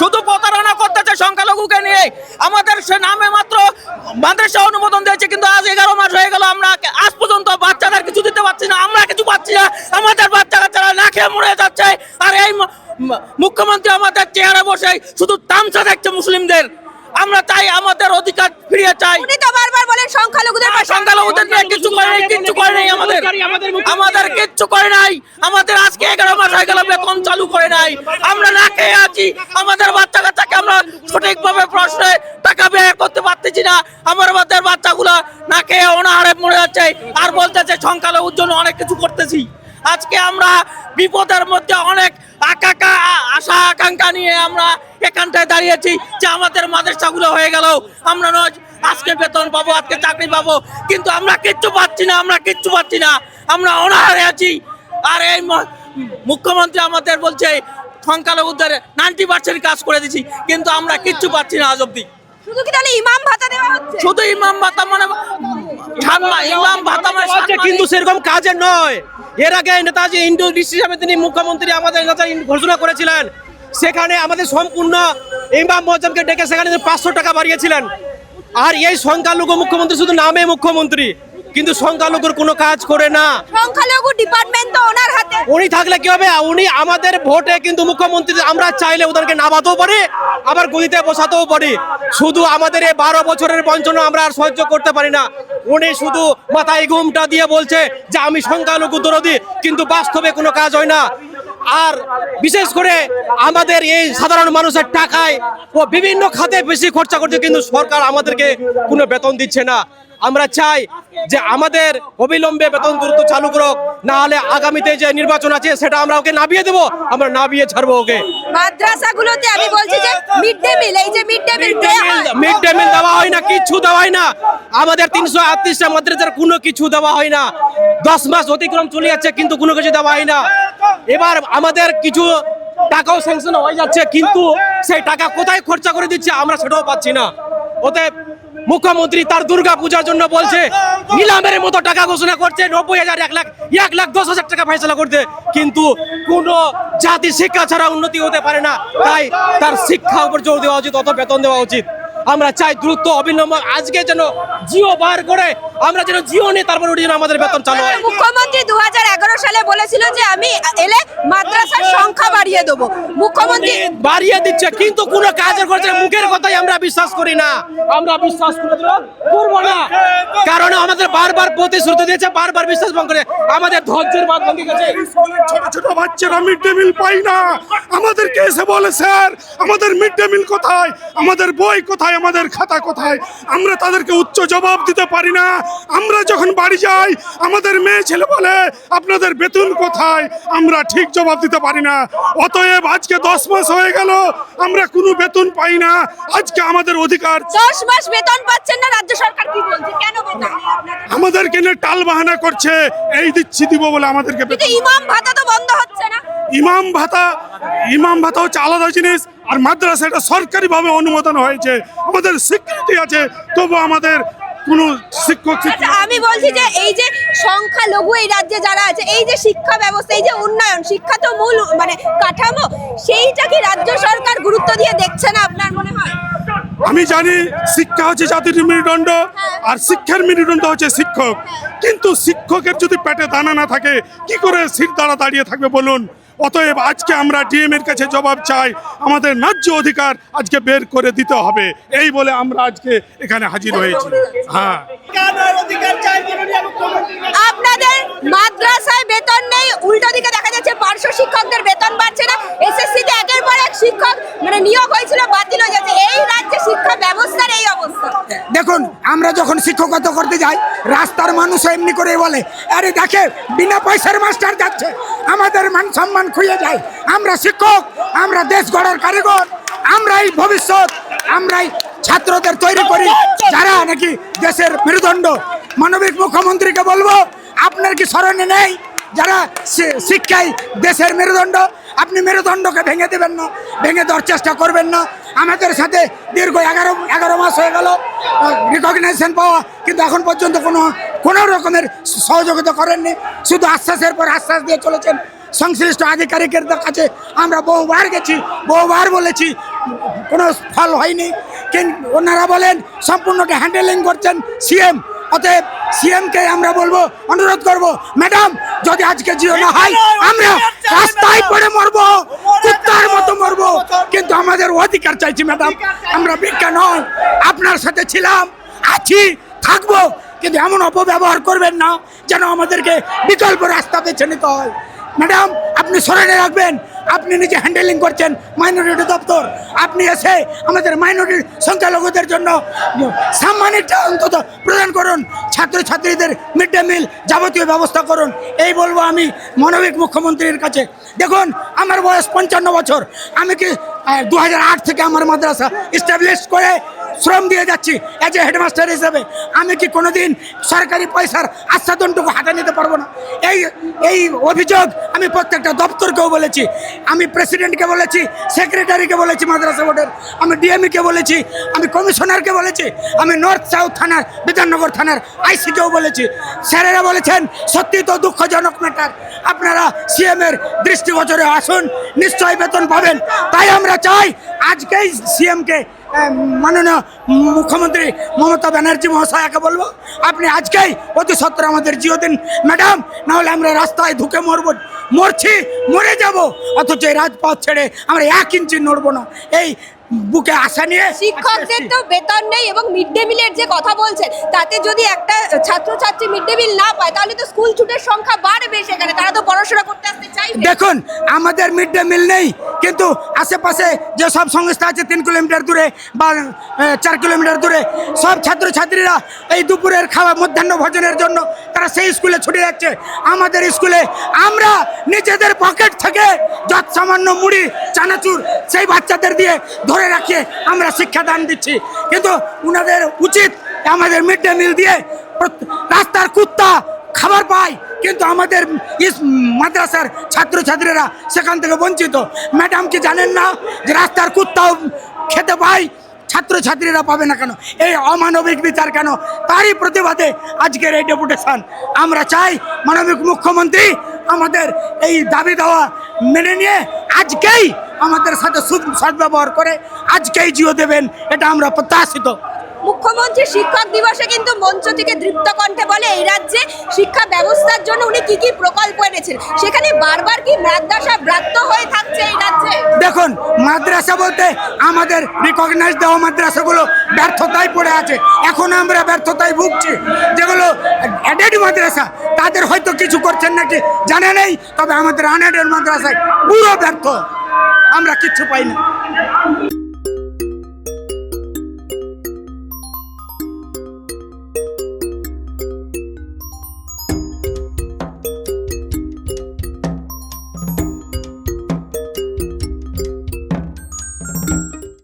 শুধু প্রতারণা করতেছে সংখ্যালঘুকে নিয়ে। আমাদের সে নামে মাত্র মাদ্রাসা অনুমোদন দিয়েছে, কিন্তু আজ এগারো মাস হয়ে গেল, আমরা আজ পর্যন্ত বাচ্চাদের কিছু দিতে পারছি না, আমরা কিছু পাচ্ছি না। আমাদের বাচ্চা কাচ্চারা না খেয়ে মরে যাচ্ছে। আর এই মুখ্যমন্ত্রী আমাদের চেহারা বসে শুধু তামসা দেখছে মুসলিমদের। আমরা চাই আমাদের অধিকার ফিরিয়ে চাই। উনি তো বারবার বলেন সংখ্যালঘুদের পাশে সংখ্যালঘুদের নিয়ে কিচ্ছু করে নাই কিচ্ছু করে নাই আমাদের। আমাদের কিচ্ছু করে নাই। আমাদের আজকে এগারো মাস হয়ে গেল বেতন চালু করে নাই। আমরা না খেয়ে আছি। আমাদের বাচ্চা কাচ্চাকে আমরা সঠিকভাবে প্রশ্নে টাকা ব্যয় করতে পারতেছি না। আমার আমাদের বাচ্চাগুলো না খেয়ে অনাহারে মরে যাচ্ছে। আর বলতেছে সংখ্যালঘুর জন্য অনেক কিছু করতেছি। আজকে আমরা বিপদের মধ্যে অনেক আশা, আকাঙ্ক্ষা নিয়ে আমরা এখানটায় দাঁড়িয়েছি যে আমাদের মাদ্রাসাগুলো হয়ে গেল। আমরা নয় আজকে বেতন পাবো, আজকে চাকরি পাবো। কিন্তু আমরা কিচ্ছু পাচ্ছি না, আমরা কিচ্ছু পাচ্ছি না। আমরা অনাহারে আছি। আর এই মুখ্যমন্ত্রী আমাদের বলছে, সংখ্যালঘুদের নাইনটি পার্সেন্ট কাজ করে দিছি। কিন্তু আমরা কিচ্ছু পাচ্ছি না আজ অব্দি শুধু কি তাহলে ইমাম ভাতা দেওয়া হচ্ছে? শুধু ইমাম ভাতা মানে সাত- ইমাম ভাতা মানে হচ্ছে কিন্তু সেরকম কাজের নয়। এর আগে নেতাজি ইন্ডো হিসাবে তিনি মুখ্যমন্ত্রী আমাদের নেতা ঘোষণা করেছিলেন। সেখানে আমাদের সম্পূর্ণ ইমাম মজ্জামকে ডেকে সেখানে পাঁচশো টাকা বাড়িয়েছিলেন। আর এই সংখ্যালঘু মুখ্যমন্ত্রী শুধু নামে মুখ্যমন্ত্রী। কিন্তু সংখ্যালঘুর কোনো কাজ করে না। সংখ্যালঘু ডিপার্টমেন্ট তো ওনার হাতে। উনি থাকলে কি হবে? উনি আমাদের ভোটে কিন্তু মুখ্যমন্ত্রী আমরা চাইলে ওদেরকে নামাতেও পারি আবার গদিতে বসাতেও পারি। শুধু আমাদের এই বারো বছরের বঞ্চনা আমরা আর সহ্য করতে পারি না। উনি শুধু মাথায় ঘুমটা দিয়ে বলছে যে আমি সংখ্যালঘু দরদি কিন্তু বাস্তবে কোনো কাজ হয় না। আর বিশেষ করে আমাদের এই সাধারণ মানুষের টাকায় ও বিভিন্ন খাতে বেশি খরচা করছে কিন্তু সরকার আমাদেরকে কোনো বেতন দিচ্ছে না। আমরা চাই যে আমাদের অবিলম্বে বেতন দ্রুত চালু করুক না হলে আগামীতে যে নির্বাচন আছে সেটা আমরা ওকে নাবিয়ে দেবো আমরা নাবিয়ে ছাড়বো ওকে। মাদ্রাসাগুলোতে আমি বলছি যে মিড ডে মিল এই যে mid day meal mid day meal দেওয়া হয় না কিচ্ছু দেওয়া হয় না। আমাদের তিনশো আটত্রিশটা মাদ্রাসার কোনো কিছু দেওয়া হয় না। দশ মাস অতিক্রম চলে যাচ্ছে কিন্তু কোনো কিছু দেওয়া হয় না। এবার আমাদের কিছু টাকাও স্যাংশন হয়ে যাচ্ছে কিন্তু সেই টাকা কোথায় খরচা করে দিচ্ছে আমরা সেটাও পাচ্ছি না। ওতে মুখ্যমন্ত্রী তার দুর্গা পূজার জন্য বলছে, নিলামের মতো টাকা ঘোষণা করছে, নব্বই হাজার, এক লাখ এক লাখ দশ হাজার টাকা ফেসলা করতে কিন্তু কোন জাতি শিক্ষা ছাড়া উন্নতি হতে পারে না। তাই তার শিক্ষা উপর জোর দেওয়া উচিত, অত বেতন দেওয়া উচিত। আমরা চাই দ্রুত অবিলম্ব আজকে যেন জিও বার করে আমরা যেন জিও নিয়ে তারপর উঠে যেন আমাদের বেতন চালু হয়। মুখ্যমন্ত্রী দু হাজার এগারো সালে বলেছিল যে আমি এলে মাদ্রাসার সংখ্যা বাড়িয়ে দেবো। মুখ্যমন্ত্রী বাড়িয়ে দিচ্ছে কিন্তু কোনো কাজের করছে মুখের কথাই আমরা বিশ্বাস করি না। আমরা বিশ্বাস করে করব না। কারণ আমাদের বারবার প্রতিশ্রুতি দিয়েছে বারবার বিশ্বাস ভঙ্গ করে। আমাদের ধৈর্যের বাদ ভেঙে গেছে। ছোট ছোট বাচ্চারা মিড ডে মিল পাই না। আমাদেরকে এসে বলে স্যার আমাদের মিড ডে মিল কোথায়? আমাদের বই কোথায়? আমাদের খাতা কোথায়? আমরা তাদেরকে উচ্চ জবাব দিতে পারি না। আমরা যখন বাড়ি যাই আমাদের মেয়ে ছেলে বলে আপনাদের বেতন কোথায়? আমরা ঠিক জবাব দিতে পারি না। অতএব আজকে দশ মাস হয়ে গেল আমরা কোনো বেতন পাই না। আজকে আমাদের অধিকার দশ মাস বেতন পাচ্ছেন না রাজ্য সরকার কি বলছে? কেন আমাদেরকে নিয়ে টাল বাহানা করছে এই দিচ্ছি দিব বলে আমাদেরকে ইমাম ভাতা তো বন্ধ হচ্ছে না। ইমাম ভাতা ইমাম ভাতা হচ্ছে আলাদা জিনিস আর মাদ্রাসা এটা সরকারিভাবে অনুমোদন হয়েছে। আমাদের স্বীকৃতি আছে তবু আমাদের কোনো শিক্ষক আচ্ছা আমি বলছি যে এই যে সংখ্যালঘু এই রাজ্যে যারা আছে এই যে শিক্ষা ব্যবস্থা এই যে উন্নয়ন শিক্ষা তো মূল মানে কাঠামো সেইটা কি রাজ্য সরকার গুরুত্ব দিয়ে দেখছে না আপনার মনে হয়? আমি জানি শিক্ষা হচ্ছে জাতির মেরুদণ্ড আর শিক্ষার মেরুদণ্ড হচ্ছে শিক্ষক। কিন্তু শিক্ষকের যদি পেটে দানা না থাকে, কি করে সিট দাঁড়া দাঁড়িয়ে থাকবে বলুন? অতএব আজকে আমরা ডিএম এর কাছে জবাব চাই, আমাদের ন্যায্য অধিকার আজকে বের করে দিতে হবে। এই বলে আমরা আজকে এখানে হাজির হয়েছি। হ্যাঁ। আপনাদের মাদ্রাসায় বেতন নেই, উল্টো দিকে দেখা যাচ্ছে পার্শ্ব শিক্ষকদের বেতন বাড়ছে না। এসএসসি তে একের পর এক শিক্ষক মানে নিয়োগ হয়েছিল বাতিল হয়ে যাচ্ছে এই রাজ্যে শিক্ষা ব্যবস্থার এই অবস্থা দেখুন আমরা যখন শিক্ষকতা করতে যাই, রাস্তার মানুষ এমনি করে বলে, আরে দেখে, বিনা পয়সার মাস্টার যাচ্ছে, আমাদের মান সম্মান খুঁজে যায়। আমরা শিক্ষক, আমরা দেশ গড়ার কারিগর, আমরাই ভবিষ্যৎ, আমরাই ছাত্রদের তৈরি করি। যারা নাকি দেশের মেরুদণ্ড। মানবিক মুখ্যমন্ত্রীকে বলব, আপনার কি স্মরণে নেই? যারা শি- শিক্ষায় দেশের মেরুদণ্ড, আপনি মেরুদণ্ডকে ভেঙে দেবেন না, ভেঙে দেওয়ার চেষ্টা করবেন না। আমাদের সাথে দীর্ঘ এগারো এগারো মাস হয়ে গেল রিকগনাইজেশন পাওয়া, কিন্তু এখন পর্যন্ত কোনো কোনো রকমের সহযোগিতা করেননি। শুধু আশ্বাসের পর আশ্বাস দিয়ে চলেছেন সংশ্লিষ্ট আধিকারিকের কাছে। আমরা বহুবার গেছি, বহুবার বলেছি, কোনো ফল হয়নি। কিন্তু ওনারা বলেন, সম্পূর্ণকে হ্যান্ডেলিং করছেন সিএম অতএব সিএমকে আমরা বলব অনুরোধ করব ম্যাডাম যদি আজকে জিও না হয় আমরা রাস্তায় পড়ে মরবো কুত্তার মতো মরবো। কিন্তু আমাদের অধিকার চাইছি ম্যাডাম আমরা বিজ্ঞান নয় আপনার সাথে ছিলাম আছি থাকব কিন্তু এমন অপব্যবহার করবেন না যেন আমাদেরকে বিকল্প রাস্তা বেছে নিতে হয়। ম্যাডাম, আপনি স্মরণে রাখবেন, আপনি নিজে হ্যান্ডেলিং করছেন মাইনরিটি দপ্তর। আপনি এসে আমাদের মাইনরিটি সংখ্যালঘুদের জন্য সম্মানিত অন্তত প্রদান করুন, ছাত্রছাত্রীদের মিড ডে মিল যাবতীয় ব্যবস্থা করুন। এই বলব আমি মানবিক মুখ্যমন্ত্রীর কাছে। দেখুন, আমার বয়স পঞ্চান্ন বছর। আমি কি দু হাজার আট থেকে আমার মাদ্রাসা এস্টাবলিশ করে শ্রম দিয়ে যাচ্ছি অ্যাজ এ হেডমাস্টার হিসেবে। আমি কি কোনো দিন সরকারি পয়সার আচ্ছাদনটুকু হাতে নিতে পারব না? এই এই অভিযোগ আমি প্রত্যেকটা দপ্তরকেও বলেছি। আমি প্রেসিডেন্টকে বলেছি সেক্রেটারিকে বলেছি, মাদ্রাসা বোর্ডের। আমি ডিএমইকে বলেছি, আমি কমিশনারকে বলেছি, আমি নর্থ সাউথ থানার, বিধাননগর থানার আইসিকেও বলেছি। স্যারেরা বলেছেন সত্যি তো দুঃখজনক ম্যাটার আপনারা সিএমের দৃষ্টিগোচরে আসুন, নিশ্চয়ই বেতন পাবেন। তাই আমরা চাই, আজকেই সিএমকে মাননীয় মুখ্যমন্ত্রী মমতা ব্যানার্জি মহাশয়াকে বলব আপনি আজকেই অতি সত্তর আমাদের জিও দিন। ম্যাডাম নাহলে আমরা রাস্তায় ঢুকে মরব মরছি মরে যাব। অথচ এই রাজপথ ছেড়ে আমরা এক ইঞ্চি নড়বো না। এই বুকে আশা নিয়ে শিক্ষকদের তো বেতন নেই এবং মিড ডে মিলের যে কথা বলছেন তাতে যদি একটা ছাত্রছাত্রী মিড ডে মিল না পায় তাহলে তো স্কুল ছুটের সংখ্যা বাড়বে সেখানে। তারা তো পড়াশোনা করতে আসতে চাইবে। দেখুন আমাদের মিড ডে মিল নেই কিন্তু আশেপাশে যে সব সংস্থা আছে তিন কিলোমিটার দূরে বা চার কিলোমিটার দূরে, সব ছাত্রছাত্রীরা এই দুপুরের খাওয়া, মধ্যাহ্ন ভোজনের জন্য তারা সেই স্কুলে ছুটে যাচ্ছে। আমাদের স্কুলে আমরা নিজেদের পকেট থেকে যত সামান্য মুড়ি, চানাচুর সেই বাচ্চাদের দিয়ে ধরে রাখিয়ে আমরা শিক্ষাদান দিচ্ছি। কিন্তু ওনাদের উচিত আমাদের মিড ডে মিল দিয়ে রাস্তার কুত্তা খাবার পায় কিন্তু আমাদের ইস মাদ্রাসার ছাত্রছাত্রীরা সেখান থেকে বঞ্চিত। ম্যাডাম কি জানেন না যে রাস্তার কুত্তাও খেতে পায়? ছাত্রছাত্রীরা পাবে না কেন? এই অমানবিক বিচার কেন? তারই প্রতিবাদে আজকের এই ডেপুটেশন। আমরা চাই মানবিক মুখ্যমন্ত্রী আমাদের এই দাবি দেওয়া মেনে নিয়ে আজকেই আমাদের সাথে সুদ- সদ্ব্যবহার করে, আজকেই জিও দেবেন, এটা আমরা প্রত্যাশিত। মুখ্যমন্ত্রী শিক্ষক দিবসে কিন্তু মঞ্চ থেকে দৃপ্ত কণ্ঠে বলে, এই রাজ্যে শিক্ষা ব্যবস্থার জন্য উনি কি কি প্রকল্প এনেছেন? সেখানে বারবার কি মাদ্রাসা ব্রাত্য হয়ে থাকছে এই রাজ্যে? দেখুন, মাদ্রাসা বলতে আমাদের রিকগনাইজ দেওয়া মাদ্রাসাগুলো ব্যর্থতায় পড়ে আছে। এখন আমরা ব্যর্থতায় ভুগছি। যেগুলো অ্যাডেড মাদ্রাসা, তাদের হয়তো কিছু করছেন নাকি জানে নেই, তবে আমাদের আনএডেড মাদ্রাসায় পুরো ব্যর্থ। আমরা কিচ্ছু পাইনি।